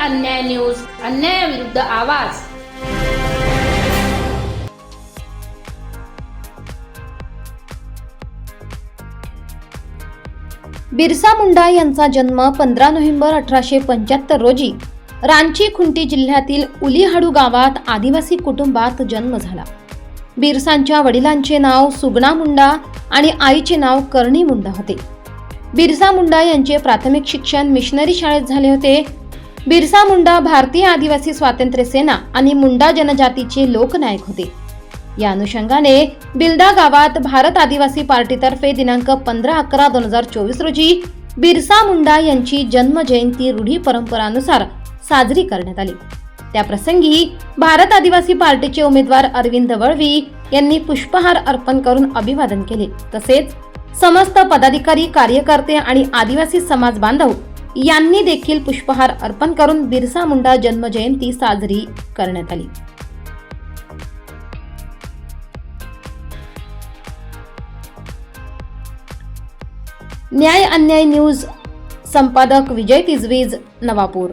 अन्याय न्यूज अन्यायाविरुद्ध आवाज. बिरसा मुंडा यांचा जन्म पंधरा नोव्हेंबर अठराशे पंच्याहत्तर रोजी रांची खुंटी जिल्ह्यातील उलीहाडू गावात आदिवासी कुटुंबात जन्म झाला. बिरसांच्या वडिलांचे नाव सुगणा मुंडा आणि आईचे नाव कर्णी मुंडा होते. बिरसा मुंडा यांचे प्राथमिक शिक्षण मिशनरी शाळेत झाले होते. बिरसा मुंडा भारतीय आदिवासी स्वातंत्र्य सेना आणि मुंडा जनजातीचे लोकनायक होते. या अनुषंगाने बिल्डा गावात भारत आदिवासी पार्टीतर्फे दिनांक पंधरा अकरा दोन हजार चोवीस रोजी बिरसा मुंडा यांची जन्मजयंती रूढी परंपरानुसार साजरी करण्यात आली. त्या प्रसंगी भारत आदिवासी पार्टीचे उमेदवार अरविंद वळवी यांनी पुष्पहार अर्पण करून अभिवादन केले. तसेच समस्त पदाधिकारी कार्यकर्ते आणि आदिवासी समाज बांधव यांनी देखील पुष्पहार अर्पण करून बिरसा मुंडा जन्मजयंती साजरी करण्यात आली. न्याय अन्याय न्यूज संपादक विजय तिजवीज नवापूर.